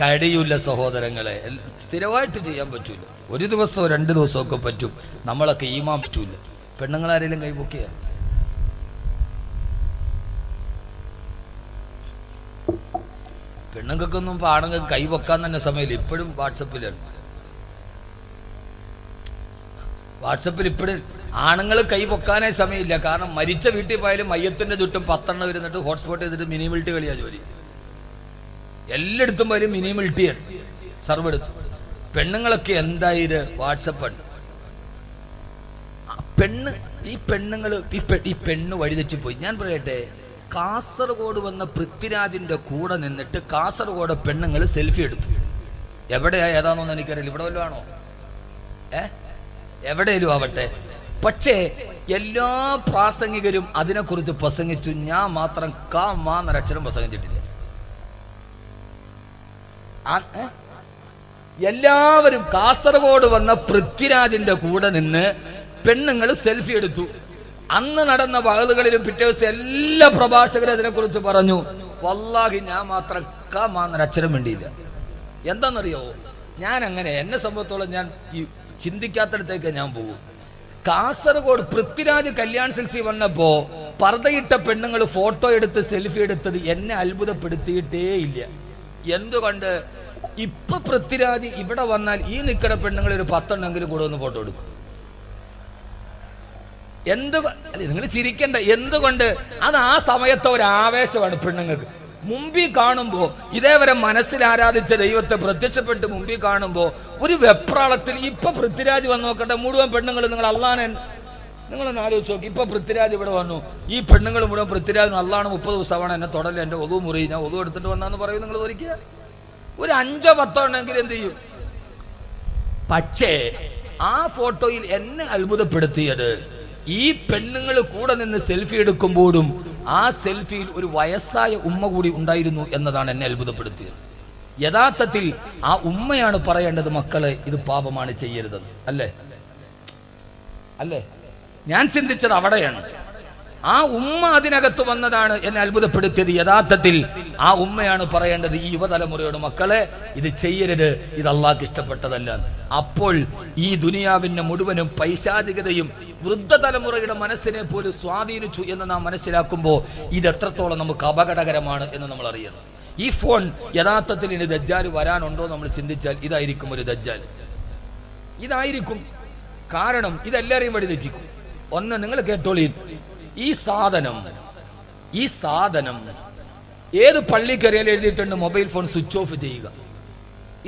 കഴിയൂല സഹോദരങ്ങളെ. സ്ഥിരമായിട്ട് ചെയ്യാൻ പറ്റൂല. ഒരു ദിവസമോ രണ്ട് ദിവസമോ ഒക്കെ പറ്റും. നമ്മളൊക്കെ ഈമാൻ പറ്റൂല. പെണ്ണുങ്ങളാരെങ്കിലും കൈപൊക്കിയ പെണ്ണുങ്ങൾക്കൊന്നും ഇപ്പൊ ആണുങ്ങൾക്ക് കൈവെക്കാൻ തന്നെ സമയമില്ല. ഇപ്പോഴും വാട്സപ്പിലാണ്. വാട്സപ്പിൽ ഇപ്പോഴും ആണുങ്ങൾ കൈ പൊക്കാനേ സമയമില്ല. കാരണം മരിച്ച വീട്ടിൽ പോയാലും മയ്യത്തിന്റെ ചുറ്റും പത്തെണ്ണം ഇരുന്നിട്ട് ഹോട്ട്സ്പോട്ട് ചെയ്തിട്ട് മിനിമിലിറ്റി കളിയാ ജോലി. എല്ലായിടത്തും വരും മിനിമിലിറ്റിയാണ് സർവ് എടുത്തു. പെണ്ണുങ്ങളൊക്കെ എന്തായത് വാട്സപ്പാണ് പെണ്ണ് ഈ പെണ്ണുങ്ങൾ ഈ പെണ്ണ് വഴിതെറ്റി പോയി. ഞാൻ പറയട്ടെ കാസർഗോഡ് വന്ന പൃഥ്വിരാജിന്റെ കൂടെ നിന്നിട്ട് കാസർഗോഡ് പെണ്ണുങ്ങൾ സെൽഫി എടുത്തു. എവിടെയാ? ഏതാണെന്നൊന്നും എനിക്കറിയില്ല. ഇവിടെ വല്ലതും ആണോ? ഏ? എവിടെയും ആവട്ടെ. പക്ഷേ എല്ലാ പ്രാസംഗികരും അതിനെക്കുറിച്ച് പ്രസംഗിച്ചു. ഞാൻ മാത്രം കാ മാ എന്നൊരക്ഷരം പ്രസംഗിച്ചിട്ടില്ല? എല്ലാവരും കാസർഗോഡ് വന്ന പൃഥ്വിരാജിന്റെ കൂടെ നിന്ന് പെണ്ണുങ്ങൾ സെൽഫി എടുത്തു. അന്ന് നടന്ന വകലുകളിലും പിറ്റേ ദിവസം എല്ലാ പ്രഭാഷകരും അതിനെക്കുറിച്ച് പറഞ്ഞു. വല്ലാഹി ഞാൻ മാത്രം കാ മാ എന്നൊരക്ഷരം വേണ്ടിയില്ല എന്താണെന്നറിയോ? ഞാൻ അങ്ങനെ എന്നെ സംബന്ധിച്ചോളം ഞാൻ ഈ ചിന്തിക്കാത്തടത്തേക്ക് ഞാൻ പോകും. കാസർഗോഡ് പൃഥ്വിരാജ് കല്യാൺ സിൽസി വന്നപ്പോ പർദ്ദയിട്ട പെണ്ണുങ്ങൾ ഫോട്ടോ എടുത്ത് സെൽഫി എടുത്തത് എന്നെ അത്ഭുതപ്പെടുത്തിയിട്ടേ ഇല്ല എന്തുകൊണ്ട് ഇപ്പൊ പൃഥ്വിരാജ് ഇവിടെ വന്നാൽ ഈ നിൽക്കുന്ന പെണ്ണുങ്ങൾ ഒരു പത്തെണ്ണെങ്കിലും കൂടെ ഒന്ന് ഫോട്ടോ എടുക്കും? എന്ത് നിങ്ങൾ ചിരിക്കണ്ട. എന്തുകൊണ്ട്? അത് ആ സമയത്തെ ഒരു ആവേശമാണ് പെണ്ണുങ്ങൾക്ക്. മുമ്പിൽ കാണുമ്പോ ഇതേവരെ മനസ്സിൽ ആരാധിച്ച ദൈവത്തെ പ്രത്യക്ഷപ്പെട്ട് മുമ്പിൽ കാണുമ്പോ ഒരു വെപ്രാളത്തിൽ ഇപ്പൊ പൃഥ്വിരാജ് വന്ന് നോക്കട്ടെ മുഴുവൻ പെണ്ണുങ്ങൾ നിങ്ങൾ അള്ളാനെ നിങ്ങളൊന്ന് ആലോചിച്ച് നോക്കി. ഇപ്പൊ പൃഥ്വിരാജ് ഇവിടെ വന്നു. ഈ പെണ്ണുങ്ങൾ മുഴുവൻ പൃഥ്വിരാജ് അള്ളാണ് മുപ്പത് ദിവസമാണ് എന്നെ തുടൽ. എന്റെ ഒതു മുറി. ഞാൻ ഒതു എടുത്തിട്ട് വന്നാന്ന് പറയും നിങ്ങൾ ഒരിക്കുക ഒരു അഞ്ചോ പത്തോ ഉണ്ടെങ്കിൽ എന്ത് ചെയ്യും? പക്ഷേ ആ ഫോട്ടോയിൽ എന്നെ അത്ഭുതപ്പെടുത്തിയത് ഈ പെണ്ണുങ്ങൾ കൂടെ നിന്ന് സെൽഫി എടുക്കുമ്പോഴും ആ സെൽഫിയിൽ ഒരു വയസ്സായ ഉമ്മ കൂടി ഉണ്ടായിരുന്നു എന്നതാണ് എന്നെ അത്ഭുതപ്പെടുത്തിയത്. യഥാർത്ഥത്തിൽ ആ ഉമ്മയാണ് പറയേണ്ടത് മക്കളെ ഇത് പാപമാണ് ചെയ്യരുതെന്ന്. അല്ലേ? അല്ലേ? ഞാൻ ചിന്തിച്ചത് അവിടെയാണ്. ആ ഉമ്മ അതിനകത്ത് വന്നതാണ് എന്നെ അത്ഭുതപ്പെടുത്തിയത്. യഥാർത്ഥത്തിൽ ആ ഉമ്മയാണ് പറയേണ്ടത് ഈ യുവതലമുറയോട് മക്കളെ ഇത് ചെയ്യരുത് ഇത് അള്ളാഹ്ക്ക് ഇഷ്ടപ്പെട്ടതല്ല. അപ്പോൾ ഈ ദുനിയാവിന്റെ മുഴുവനും പൈശാചികതയും വൃദ്ധതലമുറയുടെ മനസ്സിനെ പോലും സ്വാധീനിച്ചു എന്ന് നാം മനസ്സിലാക്കുമ്പോൾ ഇത് എത്രത്തോളം നമുക്ക് അപകടകരമാണ് എന്ന് നമ്മൾ അറിയണം. ഈ ഫോൺ യഥാർത്ഥത്തിൽ ഇനി ദജ്ജാൽ വരാനുണ്ടോ നമ്മൾ ചിന്തിച്ചാൽ ഇതായിരിക്കും ഒരു ദജ്ജാൽ ഇതായിരിക്കും. കാരണം ഇതെല്ലാരെയും വഴി തെറ്റിക്കും. ഒന്ന് നിങ്ങൾ കേട്ടോളി ഈ സാധനം ഈ സാധനം ഏത് പള്ളി കരയിൽ എഴുതിയിട്ടുണ്ട്? മൊബൈൽ ഫോൺ സ്വിച്ച് ഓഫ് ചെയ്യുക.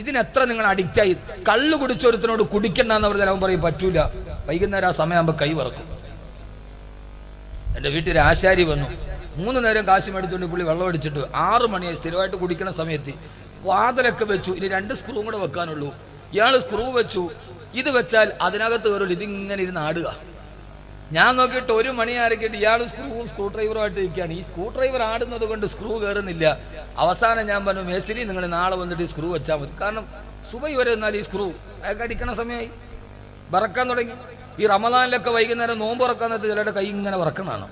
ഇതിനെത്ര നിങ്ങൾ അഡിക്റ്റ് ആയി? കള്ളു കുടിച്ചൊരുത്തിനോട് കുടിക്കണ്ടെന്ന് പറഞ്ഞാൽ അവൻ പറയും പറ്റൂല. വൈകുന്നേരം ആ സമയമാകുമ്പോൾ കൈ വറക്കും. എന്റെ വീട്ടിൽ ആശാരി വന്നു. മൂന്ന് നേരം കാശ് മേടിച്ചുകൊണ്ട് പുള്ളി വെള്ളം അടിച്ചിട്ട് ആറ് മണിയായി സ്ഥിരമായിട്ട് കുടിക്കുന്ന സമയത്ത് വാതിലൊക്കെ വെച്ചു. ഇനി രണ്ട് സ്ക്രൂ കൂടെ വെക്കാനുള്ളൂ. ഇയാൾ സ്ക്രൂ വെച്ചു. ഇത് വെച്ചാൽ അതിനകത്ത് കയറില്ല ഇതിങ്ങനെ ഇരുന്ന് ആടുക. ഞാൻ നോക്കിയിട്ട് ഒരു മണി ആരക്കിട്ട് ഇയാൾ സ്ക്രൂവും സ്ക്രൂ ഡ്രൈവറുമായിട്ട് ഇരിക്കുകയാണ് ഈ സ്ക്രൂ ഡ്രൈവർ ആടുന്നത് കൊണ്ട് സ്ക്രൂ കയറുന്നില്ല അവസാനം ഞാൻ പറഞ്ഞു മേസിരി നിങ്ങൾ നാളെ വന്നിട്ട് ഈ സ്ക്രൂ വെച്ചാൽ മതി. കാരണം സുബൈ വരെ എന്നാൽ ഈ സ്ക്രൂ അയാൾക്ക് അടിക്കണ സമയമായി. വറക്കാൻ തുടങ്ങി. ഈ റമദാനിലൊക്കെ വൈകുന്നേരം നോമ്പ് തുറക്കാൻ നേരത്ത് ചിലരുടെ കൈ ഇങ്ങനെ വറക്കുന്നതാണ്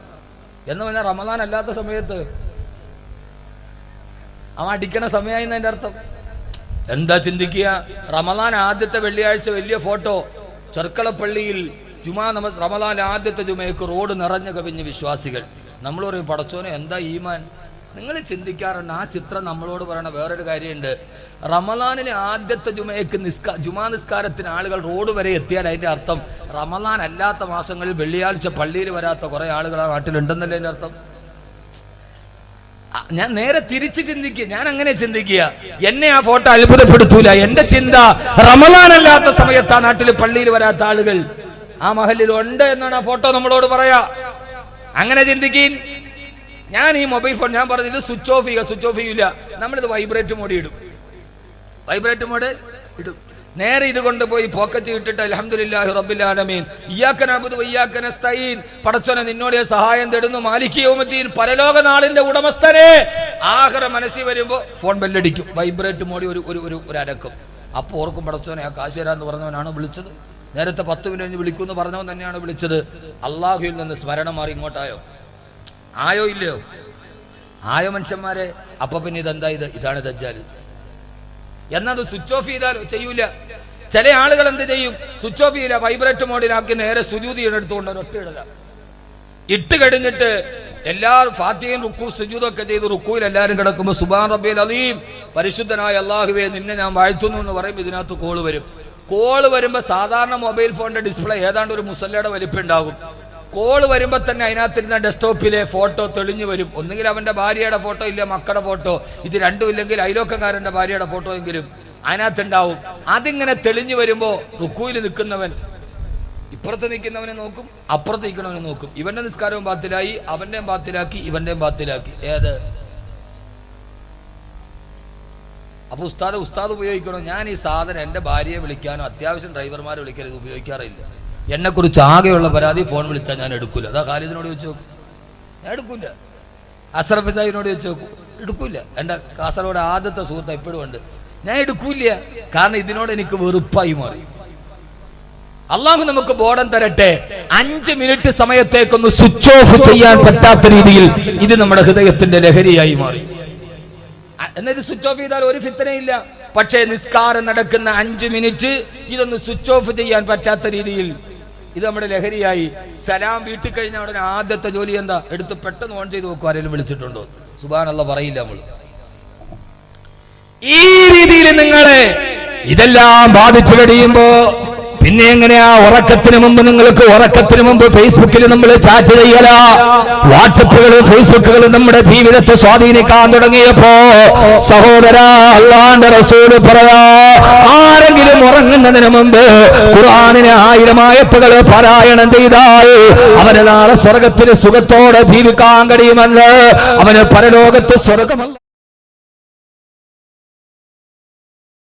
എന്ന് പറഞ്ഞാൽ റമദാൻ അല്ലാത്ത സമയത്ത് അവൻ അടിക്കണ സമയമായി എന്റെ അർത്ഥം. എന്താ ചിന്തിക്കുക? റമദാൻ ആദ്യത്തെ വെള്ളിയാഴ്ച വലിയ ഫോട്ടോ ചെർക്കളപ്പള്ളിയിൽ ജുമാ നമസ് റമദാൻ ആദ്യത്തെ ജുമയ്ക്ക് റോഡ് നിറഞ്ഞു കവിഞ്ഞ് വിശ്വാസികൾ. നമ്മൾ പറയും പടച്ചോനെ എന്താ ഈമാൻ? നിങ്ങൾ ചിന്തിക്കാറുണ്ട് ആ ചിത്രം നമ്മളോട് പറയണ വേറൊരു കാര്യമുണ്ട്. റമദാനിലെ ആദ്യത്തെ ജുമയ്ക്ക് നിസ്കാ ജുമാ നിസ്കാരത്തിന് ആളുകൾ റോഡ് വരെ എത്തിയാൽ അതിന്റെ അർത്ഥം റമദാൻ അല്ലാത്ത മാസങ്ങളിൽ വെള്ളിയാഴ്ച പള്ളിയിൽ വരാത്ത കുറെ ആളുകൾ ആ നാട്ടിലുണ്ടെന്നല്ലേ അതിന്റെ അർത്ഥം? ഞാൻ നേരെ തിരിച്ച് ചിന്തിക്കുക ഞാൻ അങ്ങനെ ചിന്തിക്കുക. എന്നെ ആ ഫോട്ടോ അത്ഭുതപ്പെടുത്തൂല. എന്റെ ചിന്ത റമദാൻ അല്ലാത്ത സമയത്ത് ആ നാട്ടിൽ പള്ളിയിൽ വരാത്ത ആളുകൾ ആ മഹലിൽ ഉണ്ട് എന്നാണ് ആ ഫോട്ടോ നമ്മളോട് പറയാ. അങ്ങനെ ചിന്തിക്കീൻ. ഞാൻ ഈ മൊബൈൽ ഫോൺ ഞാൻ പറഞ്ഞത് സ്വിച്ച് ഓഫ് ചെയ്യുക സ്വിച്ച് ഓഫ് ചെയ്യില്ല നമ്മളിത് വൈബ്രേറ്റ് മോഡ് ഇടും. വൈബ്രേറ്റ് മോഡ് ഇടും. നേരെ ഇത് കൊണ്ടുപോയി പോക്കറ്റ് ഇട്ടിട്ട് അലഹമുല്ലാഹി വയ്യാക്കനസ്തീൻ പടച്ചോനെ നിന്നോട് സഹായം തേടുന്നു. മാലിക്കയോമദ്ദീൻ പരലോക നാളിന്റെ ഉടമസ്ഥനെ. ആഹ്റ മനസ്സിൽ വരുമ്പോ ഫോൺ ബെല്ലടിക്കും വൈബ്രേറ്റ് മോഡി ഒരു ഒരു ഒരു അരക്കും അപ്പോൾ ഓർക്കും പടച്ചോനെ ആ കാശ് തരാന്ന് പറഞ്ഞവനാണ് വിളിച്ചത്. നേരത്തെ പത്ത് മിനിറ്റ് വിളിക്കുമെന്ന് പറഞ്ഞവൻ തന്നെയാണ് വിളിച്ചത്. അള്ളാഹുവിൽ നിന്ന് സ്മരണം മാറി ഇങ്ങോട്ടായോ? ആയോ ഇല്ലയോ? ആയോ മനുഷ്യന്മാരെ? അപ്പൊ പിന്നെ ഇതെന്താ ഇത്? ഇതാണ് ദജ്ജാൽ. എന്നത് സ്വിച്ച് ഓഫ് ചെയ്താലോ? ചെയ്യൂല. ചില ആളുകൾ എന്ത് ചെയ്യും? സ്വിച്ച് ഓഫ് ചെയ്യില്ല. വൈബ്രേറ്റ് മോഡിലാക്കി നേരെ സുജൂതി എടുത്തുകൊണ്ട് ഒരൊറ്റ ഇടല. ഇട്ട് കഴിഞ്ഞിട്ട് എല്ലാ ഫാത്തിയും റുക്കു സുജൂതൊക്കെ ചെയ്ത് റുക്കുയിൽ എല്ലാവരും കിടക്കുമ്പോൾ സുബാൻ റബ്ബിൽ അലീം പരിശുദ്ധനായ അള്ളാഹുവെ നിന്നെ ഞാൻ വാഴ്ത്തുന്നു എന്ന് പറയും ഇതിനകത്ത് കോൾ വരും. കോൾ വരുമ്പോൾ സാധാരണ മൊബൈൽ ഫോണിന്റെ ഡിസ്പ്ലേ ഏതാണ്ട് ഒരു മുസല്ലയുടെ വലിപ്പുണ്ടാകും. കോൾ വരുമ്പോൾ തന്നെ അതിനകത്തിരുന്ന ഡെസ്ക്ടോപ്പിലെ ഫോട്ടോ തെളിഞ്ഞു വരും. ഒന്നുകിൽ അവന്റെ ഭാര്യയുടെ ഫോട്ടോ ഇല്ല മക്കളുടെ ഫോട്ടോ. ഇത് രണ്ടും ഇല്ലെങ്കിൽ അയലോക്കക്കാരന്റെ ഭാര്യയുടെ ഫോട്ടോ എങ്കിലും അതിനകത്തുണ്ടാവും. അതിങ്ങനെ തെളിഞ്ഞു വരുമ്പോൾ റുക്കുയിൽ നിൽക്കുന്നവൻ ഇപ്പുറത്ത് നിൽക്കുന്നവനെ നോക്കും അപ്പുറത്ത് നിൽക്കുന്നവനെ നോക്കും. ഇവന്റെ നിസ്കാരവും ബാത്തിലായി അവന്റെയും ബാത്തിലാക്കി ഇവന്റെയും ബാത്തിലാക്കി. ഏത്? അപ്പൊ ഉസ്താദ് ഉസ്താദ് ഉപയോഗിക്കണോ? ഞാൻ ഈ സാധനം എന്റെ ഭാര്യയെ വിളിക്കാനോ അത്യാവശ്യം ഡ്രൈവർമാരെ വിളിക്കാൻ ഇത് ഉപയോഗിക്കാറില്ല. എന്നെ കുറിച്ച് ആകെയുള്ള പരാതി ഫോൺ വിളിച്ചാൽ ഞാൻ എടുക്കൂല. അതാ ഖാലിദിനോട് ചോദിച്ചു ഞാൻ എടുക്കൂല. അസറഫ് സാഹിബിനോട് ചോദിച്ചു നോക്കും. എടുക്കൂല. എന്റെ കാസർഗോഡ് ആദ്യത്തെ സുഹൃത്ത് എപ്പോഴും ഉണ്ട്. ഞാൻ എടുക്കൂല കാരണം ഇതിനോട് എനിക്ക് വെറുപ്പായി മാറി. അള്ളാഹു നമുക്ക് ബോധം തരട്ടെ. അഞ്ച് മിനിറ്റ് സമയത്തേക്കൊന്ന് സ്വിച്ച് ഓഫ് ചെയ്യാൻ പറ്റാത്ത രീതിയിൽ ഇത് നമ്മുടെ ഹൃദയത്തിന്റെ ലഹരിയായി മാറി. അ- എന്നാ സ്വിച്ച് ഓഫ് ചെയ്താൽ ഒരു ഫിത്തനയില്ല. പക്ഷേ നിസ്കാരം നടക്കുന്ന അഞ്ച് മിനിറ്റ് ഇതൊന്ന് സ്വിച്ച് ഓഫ് ചെയ്യാൻ പറ്റാത്ത രീതിയിൽ ഇത് നമ്മുടെ ലഹരിയായി. സലാം വീട്ടിൽ കഴിഞ്ഞ ഉടനെ ആദ്യത്തെ ജോലി എന്താ? എടുത്ത് പെട്ടെന്ന് ഓൺ ചെയ്ത് നോക്കുക ആരെങ്കിലും വിളിച്ചിട്ടുണ്ടോ? സുബാനല്ല പറയില്ല നമ്മൾ ഈ രീതിയിൽ നിങ്ങളെ ഇതെല്ലാം ബാധിച്ചു കഴിയുമ്പോ പിന്നെ എങ്ങനെയാ ഉറക്കത്തിന് മുമ്പ് നിങ്ങൾക്ക് ഉറക്കത്തിന് മുമ്പ് ഫേസ്ബുക്കിൽ നമ്മൾ ചാറ്റ് ചെയ്യല? വാട്സപ്പുകളും ഫേസ്ബുക്കുകളും നമ്മുടെ ജീവിതത്തെ സ്വാധീനിക്കാൻ തുടങ്ങിയപ്പോ സഹോദര അള്ളാന്റെ റസൂൽ പറയാ ആരെങ്കിലും ഉറങ്ങുന്നതിന് മുമ്പ് ഖുർആാനിന് ആയിരം ആയത്തുകൾ പാരായണം ചെയ്താൽ അവന് നാളെ സ്വർഗത്തിന് സുഖത്തോടെ ജീവിക്കാൻ കഴിയുമെന്ന് അവന് പരലോകത്ത് സ്വർഗമല്ല